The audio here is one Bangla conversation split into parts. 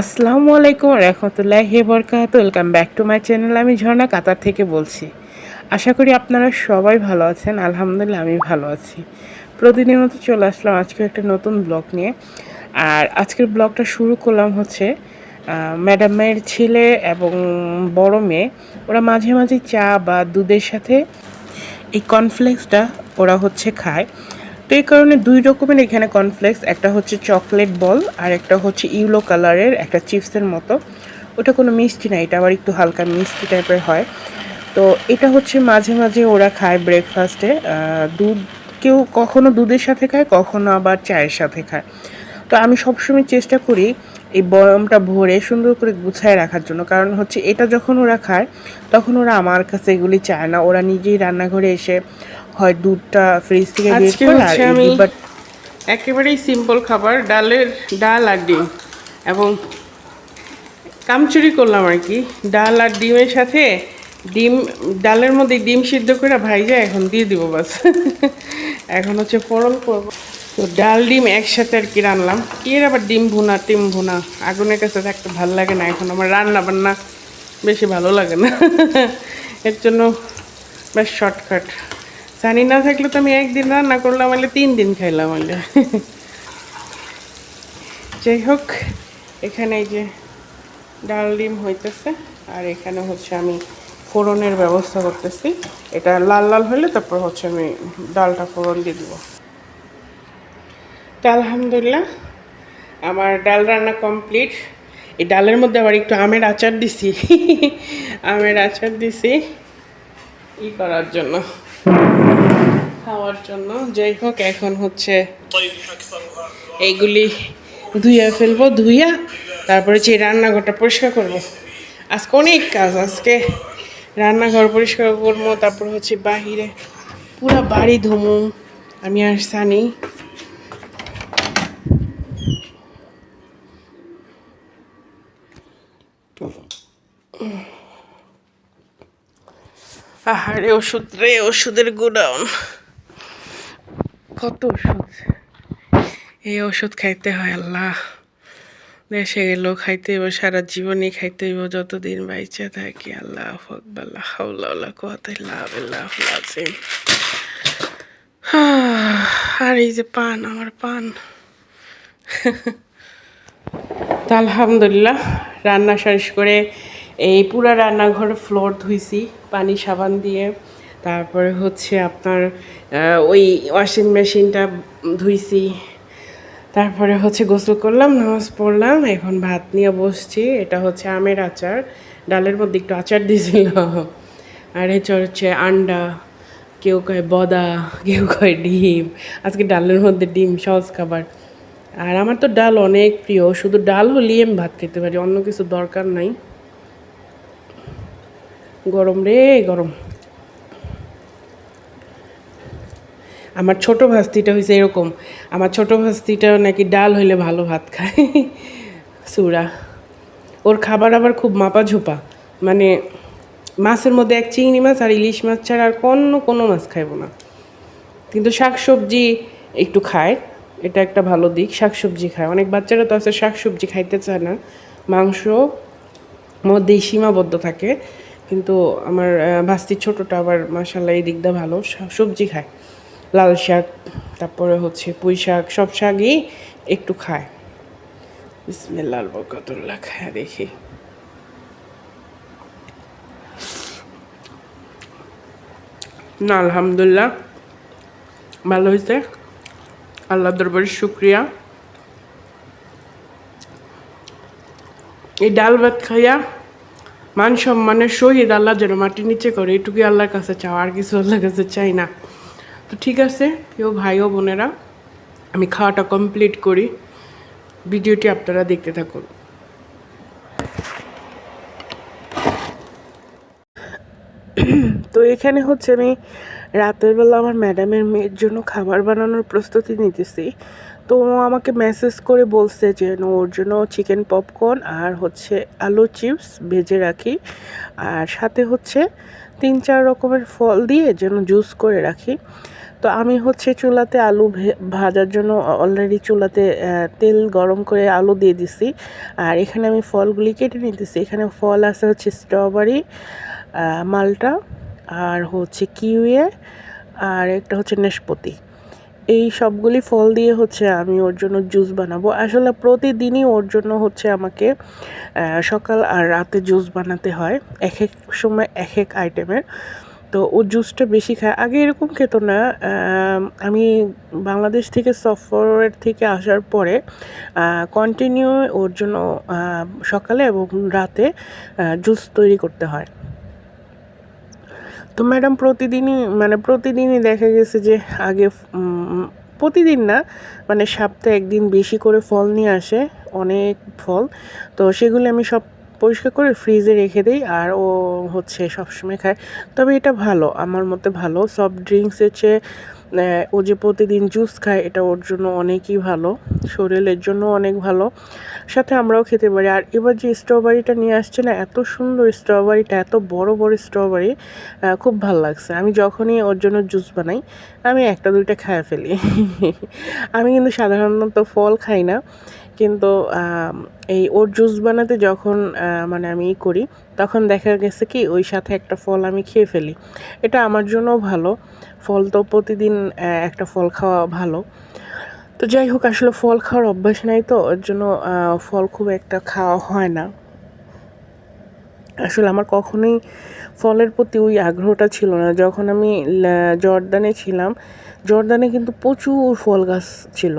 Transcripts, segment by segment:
আসসালামু আলাইকুম রহমতুল্লাহ হে বরকাত welcome back to my channel আমি ঝর্ণা, কাতার থেকে বলছি। আশা করি আপনারা সবাই ভালো আছেন। আলহামদুলিল্লাহ আমি ভালো আছি। প্রতিদিনের মতো চলে আসলাম আজকে একটা নতুন ব্লগ নিয়ে। আর আজকের ব্লগটা শুরু করলাম হচ্ছে ম্যাডামের ছেলে এবং বড় মেয়ে। ওরা মাঝে মাঝে চা বা দুধের সাথে এই কর্নফ্লেক্সটা ওরা হচ্ছে খায়। এই কারণে দুই রকমের এখানে কর্নফ্লেক্স একটা হচ্ছে চকলেট বল আর একটা হচ্ছে ইউলো কালারের একটা চিপসের মতো। ওটা কোনো মিষ্টি না, এটা আবার একটু হালকা মিষ্টি টাইপের হয়। তো এটা হচ্ছে মাঝে মাঝে ওরা খায় ব্রেকফাস্টে দুধ, কেউ কখনো দুধের সাথে খায়, কখনো আবার চায়ের সাথে খায়। তো আমি সবসময় চেষ্টা করি এই বয়মটা ভরে সুন্দর করে গুছায় রাখার জন্য। কারণ হচ্ছে এটা যখন ওরা খায় তখন ওরা আমার কাছে এগুলি চায় না। ওরা নিজেই রান্নাঘরে এসে হয় দুধটা ফ্রিজ থেকে বের করে আর আমি ডিব্বা- একেবারেই সিম্পল খাবার ডালের ডাল আর ডিম। এবং কামচুরি করলাম আর কি। ডাল আর ডিমের সাথে ডিম ডালের মধ্যে ডিম সিদ্ধ করে ভাইজা এখন দিয়ে দিব বাস। এখন হচ্ছে ফোড়ন করব। তো ডাল ডিম একসাথে আর কি রান্নাম কি এর আবার ডিম ভুনা, টিম ভুনা? আগুনের কাছে থাকতে ভালো লাগে না, এখন আমার রান্না বান্না বেশি ভালো লাগে না। এর জন্য বেশ শর্টকাট। সানি না, থাকলে তো আমি একদিন রান্না করলাম হলে তিন দিন খাইলাম হলে যাই হোক, এখানে এই যে ডাল ডিম হইতেছে, আর এখানে হচ্ছে আমি ফোড়নের ব্যবস্থা করতেছি। এটা লাল লাল হলে তারপর হচ্ছে আমি ডালটা ফোড়ন দিয়ে দিব। তো আলহামদুলিল্লাহ, আমার ডাল রান্না কমপ্লিট এই ডালের মধ্যে আবার একটু আমের আচার দিছি। আমের আচার দিছি। ই করার জন্য, খাওয়ার জন্য। যাই হোক, এখন হচ্ছে এইগুলি ধুইয়া ফেলব, ধুইয়া তারপরে যে রান্নাঘরটা পরিষ্কার করব। আজকে অনেক কাজ, আজকে রান্নাঘর পরিষ্কার করব, তারপর হচ্ছে বাহিরে পুরো বাড়ি ধুমু। আমি আর সানি। আহারে, ওষুধ রে, ওষুধের গোডাউন কত ওষুধ। এই ওষুধ খাইতে হয় আল্লাহ। দেশে গেলেও খাইতে হইব, সারা জীবনই খাইতে হইব, যতদিন বাইচা থাকি, আল্লাহ আকবার হাউলা কোয়াতে লাভ আল্লাহ লাজিম আর এই যে পান, আমার পান। তো আলহামদুলিল্লাহ, রান্না শেষ করে এই পুরা রান্নাঘর ফ্লোর ধুইছি, পানি সাবান দিয়ে। তারপরে হচ্ছে আপনার ওই ওয়াশিং মেশিনটা ধুইছি। তারপরে হচ্ছে গোসল করলাম, নামাজ পড়লাম, এখন ভাত নিয়ে বসছি। এটা হচ্ছে আমের আচার, ডালের মধ্যে একটু আচার দিয়েছিল। আর এটা হচ্ছে আন্ডা, কেউ কয় বদা, কেউ কয় ডিম। আজকে ডালের মধ্যে ডিম, সহজ খাবার। আর আমার তো ডাল অনেক প্রিয়, শুধু ডাল হলেই আমি ভাত খেতে পারি, অন্য কিছু দরকার নাই। গরম রে, গরম। আমার ছোট ভাস্তিটা হয়েছে এরকম, আমার ছোট ভাস্তিটা নাকি ডাল হইলে ভালো ভাত খায়। সুরা। ওর খাবার আবার খুব মাপা ঝোপা মানে মাছের মধ্যে এক চিংড়ি মাছ আর ইলিশ মাছ ছাড়া আর কোনো কোনো মাছ খাইব না। কিন্তু শাক সবজি একটু খায়। এটা একটা ভালো দিক, শাকসবজি খায়। অনেক বাচ্চারা তো আছে, শাকসবজি খাইতে চায় না। মাংস মধ্যেই সীমাবদ্ধ থাকে। কিন্তু আমার ভাস্তির ছোটোটা আবার মাসাল্লাহ এই দিকটা ভালো সবজি খায়। লাল শাক, তারপরে হচ্ছে পুঁই শাক, সব শাকই একটু খায়। বিসমিল্লাহ বরকতুল্লাহ, খায় দেখি। না, আলহামদুলিল্লাহ, ভালো হয়েছে। আল্লাহ দরবারের শুক্রিয়া। এই ডাল ভাত খাইয়া মান সম্মানের সহিত আল্লাহ যেন মাটির নিচে করে, এটুকুই আল্লাহর কাছে চাও আর কিছু আল্লাহর কাছে চাই না। তো ঠিক আছে, প্রিয় ভাই ও বোনেরা, আমি খাওয়াটা কমপ্লিট করি। ভিডিওটি আপনারা দেখতে থাকুন। তো এখানে হচ্ছে আমি রাতের বেলা আমার ম্যাডামের মেয়ের জন্য খাবার বানানোর প্রস্তুতি নিতেছি। তো আমাকে মেসেজ করে বলছে যে ওর জন্য চিকেন পপকর্ন আর হচ্ছে আলু চিপস ভেজে রাখি। আর সাথে হচ্ছে তিন চার রকমের ফল দিয়ে যেন জুস করে রাখি। তো আমি হচ্ছে চুলাতে আলু ভাজার জন্য অলরেডি চুলাতে তেল গরম করে আলু দিয়ে দিছি। আর এখানে আমি ফলগুলি কেটে নিতেছি। এখানে ফল আছে হচ্ছে স্ট্রবেরি মালটা আর হচ্ছে কিউয়ে আর একটা হচ্ছে নেশপতি এই সবগুলি ফল দিয়ে হচ্ছে আমি ওর জন্য জুস বানাবো। আসলে প্রতিদিনই ওর জন্য হচ্ছে আমাকে সকাল আর রাতে জুস বানাতে হয়, এক এক সময় এক এক আইটেমের। তো ও জুসটা বেশি খায়। আগে এরকম খেত না আমি বাংলাদেশ থেকে সফরের থেকে আসার পরে কন্টিনিউ ওর জন্য সকালে এবং রাতে জুস তৈরি করতে হয়। তো ম্যাডাম প্রতিদিনই মানে প্রতিদিনই দেখা গেছে যে আগে প্রতিদিন না মানে সপ্তাহে একদিন বেশি করে ফল নিয়ে আসে, অনেক ফল। তো সেগুলো আমি সব পরিষ্কার করে ফ্রিজে রেখে দিই আর ও হচ্ছে সবসময় খায়। তবে এটা ভালো, আমার মতে ভালো। সফট ড্রিঙ্কসের চেয়ে ও যে প্রতিদিন জুস খায়, এটা ওর জন্য অনেকই ভালো, শরীরের জন্য অনেক ভালো। সাথে আমরাও খেতে পারি। আর এবার যে স্ট্রবেরিটা নিয়ে আসছে না, এত সুন্দর স্ট্রবেরিটা এত বড় বড় স্ট্রবেরি খুব ভালো লাগছে। আমি যখনই ওর জন্য জুস বানাই, আমি একটা দুইটা খায় ফেলি। আমি কিন্তু সাধারণত ফল খাই না। কিন্তু এই ওর জুস বানাতে যখন মানে আমি ই করি, তখন দেখা গেছে কি, ওই সাথে একটা ফল আমি খেয়ে ফেলি। এটা আমার জন্যও ভালো। ফল তো প্রতিদিন একটা ফল খাওয়া ভালো। তো যাই হোক, আসলে ফল খাওয়ার অভ্যাস নাই তো, ওর জন্য ফল খুব একটা খাওয়া হয় না। আসলে আমার কখনোই ফলের প্রতি ওই আগ্রহটা ছিল না। যখন আমি জর্দানে ছিলাম জর্দানে কিন্তু প্রচুর ফল গাছ ছিল।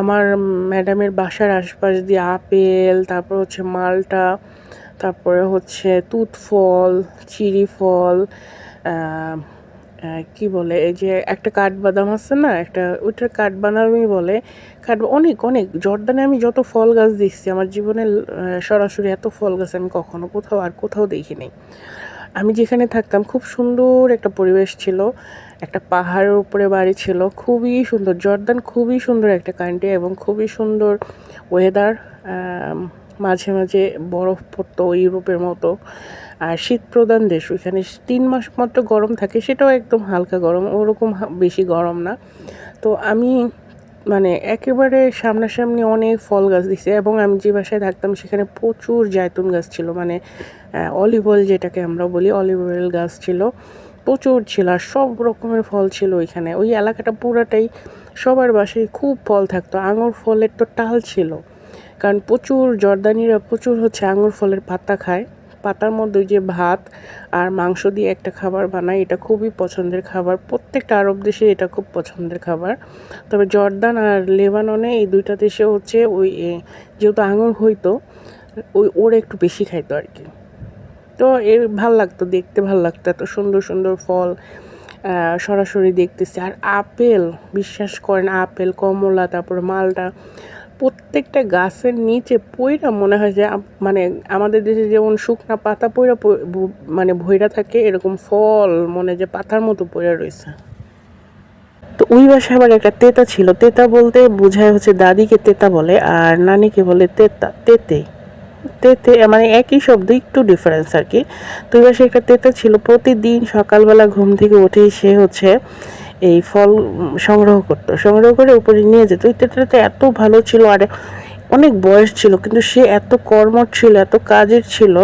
আমার ম্যাডামের বাসার আশপাশ দিয়ে আপেল, তারপর হচ্ছে মালটা, তারপরে হচ্ছে তুত ফল চিরি ফল কি বলে, এই যে একটা কাঠবাদাম আছে না, একটা, ওইটার কাঠবাদামই বলে। কাঠ অনেক অনেক, জর্দানে আমি যত ফল গাছ দেখছি, আমার জীবনে সরাসরি এত ফল গাছ আমি কখনো কোথাও আর কোথাও দেখিনি। আমি যেখানে থাকতাম, খুব সুন্দর একটা পরিবেশ ছিল। একটা পাহাড়ের উপরে বাড়ি ছিল। খুবই সুন্দর। জর্দান খুবই সুন্দর একটা কান্ট্রি এবং খুবই সুন্দর ওয়েদার মাঝে মাঝে বরফ পড়তো ইউরোপের মতো। আর শীত প্রধান দেশ। ওইখানে তিন মাস মাত্র গরম থাকে, সেটাও একদম হালকা গরম। ওরকম বেশি গরম না। তো আমি একেবারে সামনাসামনি অনেক ফল গাছ দিছে এবং আমি যে বাসায় থাকতাম সেখানে প্রচুর জায়তুন গাছ ছিল মানে অলিভ অয়েল যেটাকে আমরা বলি অলিভ অয়েল গাছ ছিল, প্রচুর ছিল আর সব রকমের ফল ছিল ওইখানে। ওই এলাকাটা পুরাটাই সবার বাসায় খুব ফল থাকতো, আঙুর ফলের তো টাল ছিল, কারণ প্রচুর জর্দানিরা প্রচুর হচ্ছে আঙুর ফলের পাতা খায়। পাতার মধ্যে যে ভাত আর মাংস দিয়ে একটা খাবার বানায় এটা খুবই পছন্দের খাবার। প্রত্যেকটা আরব দেশে এটা খুব পছন্দের খাবার। তবে জর্দান আর লেবাননে এই দুইটা দেশে হচ্ছে ওই যেহেতু আঙুর হইতো, ওই, ওরা একটু বেশি খাইতো আর কি। তো এর ভালো লাগতো, দেখতে ভালো লাগতো, এত সুন্দর সুন্দর ফল সরাসরি দেখতেছি। আর আপেল, বিশ্বাস করেন, আপেল, কমলা, তারপর মালটা প্রত্যেকটা গাছের নিচে পইরা মনে হয় যে মানে আমাদের দেশে যেমন শুকনা পাতা পইরা মানে ভইরা থাকে, এরকম ফল মনে যে পাতার মতো পইরা রয়েছে। তো ওই বাসায় আবার একটা তেতা ছিল। তেতা বলতে বোঝায় হচ্ছে দাদিকে তেতা বলে আর নানিকে বলে তেতা, তেতে। তেতে মানে একই শব্দ, একটু ডিফারেন্স আর কি। তো ওই বাসায় একটা তেতা ছিল। প্রতিদিন সকালবেলা ঘুম থেকে উঠেই সে হচ্ছে এই ফল সংগ্রহ করতো। সংগ্রহ করে উপরে নিয়ে যেত। ওই তেতাটা এত ভালো ছিল, আর অনেক বয়স ছিল, কিন্তু সে এত কর্মঠ ছিল, এত কাজের ছিল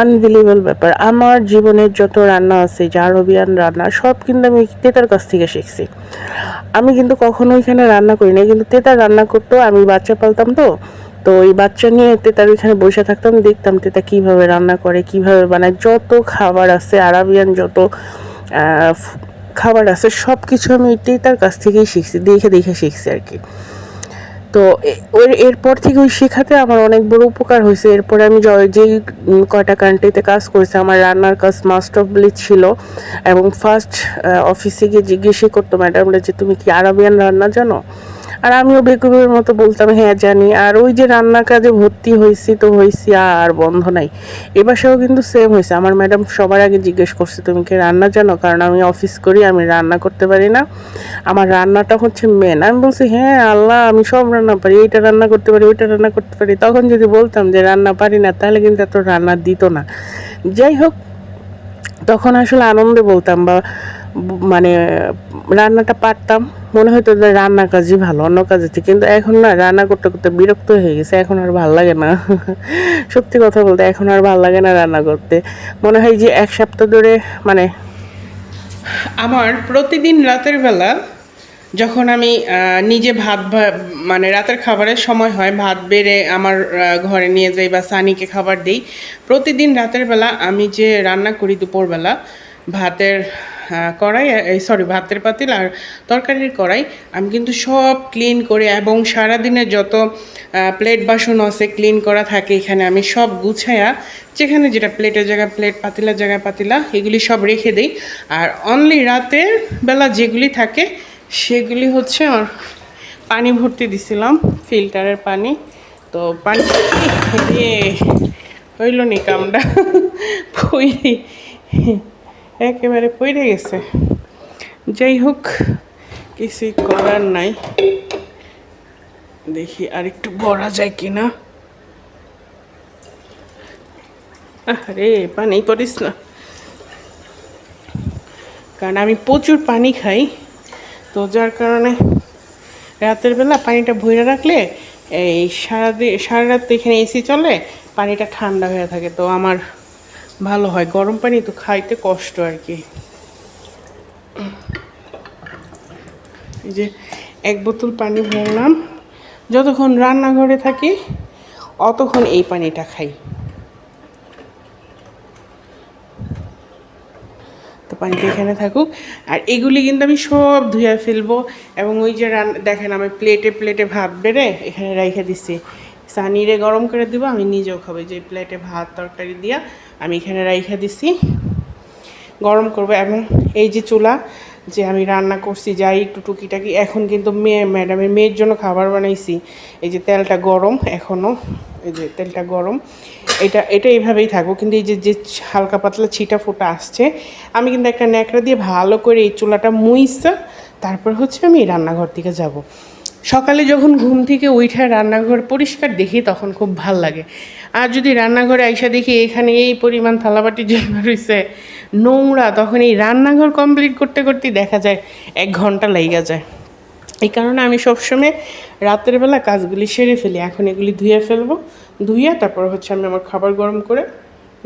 আনবিলিভেবল ব্যাপার। আমার জীবনের যত রান্না আছে যে আরবিয়ান রান্না, সব কিন্তু আমি তেতার কাছ থেকে শিখছি। আমি কিন্তু কখনো এখানে রান্না করি না কিন্তু তেতা রান্না করতো, আমি বাচ্চা পালতাম তো। তো ওই বাচ্চা নিয়ে তেতার ওইখানে বসে থাকতাম, দেখতাম তেতা কীভাবে রান্না করে, কীভাবে বানায়, যত খাবার আছে, আরাবিয়ান যত খাবার আছে সব কিছু আমি ওইটাই তার কাছ থেকেই শিখছি, দেখে দেখে শিখছি আর কি। তো ওর এরপর থেকে ওই শেখাতে আমার অনেক বড় উপকার হয়েছে। এরপরে আমি যেই কয়টা কান্ট্রিতে কাজ করেছি, আমার রান্নার কাজ মাস্ট অফলি ছিল এবং ফার্স্ট অফিসে গিয়ে জিজ্ঞেসই করতো ম্যাডাম যে, তুমি কি আরবিয়ান রান্না জানো? আর আমিও বেকুবের মতো বলতাম হ্যাঁ জানি। আর ওই যে রান্নার কাজে ভর্তি হয়েছি তো হয়েছি আর বন্ধ নাই। এ বাসাও কিন্তু সেম হয়েছে আমার ম্যাডাম সবার আগে জিজ্ঞেস করছে, তুমি কি রান্না জানো? কারণ আমি অফিস করি, আমি রান্না করতে পারি না। আমার রান্নাটা হচ্ছে মেন আমি বলছি হ্যাঁ আল্লাহ, আমি সব রান্না পারি। এইটা রান্না করতে পারি, ওইটা রান্না করতে পারি। তখন যদি বলতাম যে, রান্না পারি না, তাহলে কিন্তু এত রান্না দিত না। যাই হোক, তখন আসলে আনন্দে বলতাম বা মানে রান্নাটা পারতাম। মনে হতো যে রান্নার কাজই ভালো, অন্য কাজের থেকে কিন্তু এখন না রান্না করতে করতে বিরক্ত হয়ে গেছে, এখন আর ভালো লাগে না। সত্যি কথা বলতে এখন আর ভালো লাগে না রান্না করতে। মনে হয় যে এক সপ্তাহ ধরে মানে আমার প্রতিদিন রাতের বেলা যখন আমি নিজে ভাত মানে রাতের খাবারের সময় হয়, ভাত বেড়ে আমার ঘরে নিয়ে যাই বা সানিকে খাবার দিই, প্রতিদিন রাতের বেলা আমি যে রান্না করি দুপুরবেলা, ভাতের কড়াই সরি ভাতের পাতিল আর তরকারির কড়াই। আমি কিন্তু সব ক্লিন করে এবং সারাদিনের যত প্লেট বাসন আছে ক্লিন করা থাকে এখানে আমি সব গুছায়া, যেখানে যেটা প্লেটের জায়গায় প্লেট পাতিলার জায়গায় পাতিলা, এগুলি সব রেখে দিই। আর অনলি রাতের বেলা যেগুলি থাকে, সেগুলি হচ্ছে আমার পানি ভর্তি দিছিলাম ফিল্টারের পানি। তো পানি হইল নি কামটা। পইরে একেবারে পড়ে গেছে। যাই হোক, কিছুই করার নাই। দেখি আর একটু ভরা যায় কিনা। আরে পানি করিস না। কারণ আমি প্রচুর পানি খাই। তো যার কারণে রাতের বেলা পানিটা ভরে রাখলে এই সারাদিন সারা রাত এখানে এসি চলে, পানিটা ঠান্ডা হয়ে থাকে। তো আমার ভালো হয়। গরম পানি তো খাইতে কষ্ট আর কি। এই যে এক বোতল পানি ভরলাম। যতক্ষণ রান্নাঘরে থাকি, অতক্ষণ এই পানিটা খাই। তো পানিটা এখানে থাকুক। আর এগুলি কিন্তু আমি সব ধুয়ে ফেলব। এবং ওই যে রান দেখেন আমি প্লেটে প্লেটে ভাত বেড়ে এখানে রেখে দিছি। সানিরে গরম করে দিব, আমি নিজেও খাব। যে প্লেটে ভাত, তরকারি দিয়া আমি এখানে রাইখা দিছি। গরম করব এবং এই যে চুলা যে আমি রান্না করছি, যাই একটু টুকিটাকি, এখন কিন্তু মেয়ে ম্যাডামের মেয়ের জন্য খাবার বানাইছি। এই যে তেলটা গরম এখনও এই যে তেলটা গরম। এটা এটা এইভাবেই থাকব, কিন্তু এই যে যে হালকা পাতলা ছিটা ফোটা আসছে, আমি কিন্তু একটা ন্যাকড়া দিয়ে ভালো করে এই চুলাটা মুইসা, তারপর হচ্ছে আমি রান্নাঘর থেকে যাব। সকালে যখন ঘুম থেকে উঠে রান্নাঘর পরিষ্কার দেখি তখন খুব ভালো লাগে। আর যদি রান্নাঘরে আইসা দেখি এখানে এই পরিমাণ থালাবাটি জন্য রয়েছে নোংরা, তখন এই রান্নাঘর কমপ্লিট করতে করতেই দেখা যায় এক ঘণ্টা লেগে যায়। এই কারণে আমি সবসময় রাতের বেলা কাজগুলি সেরে ফেলি। এখন এগুলি ধুয়ে ফেলব ধুয়ে তারপর হচ্ছে আমি আমার খাবার গরম করে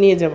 নিয়ে যাব।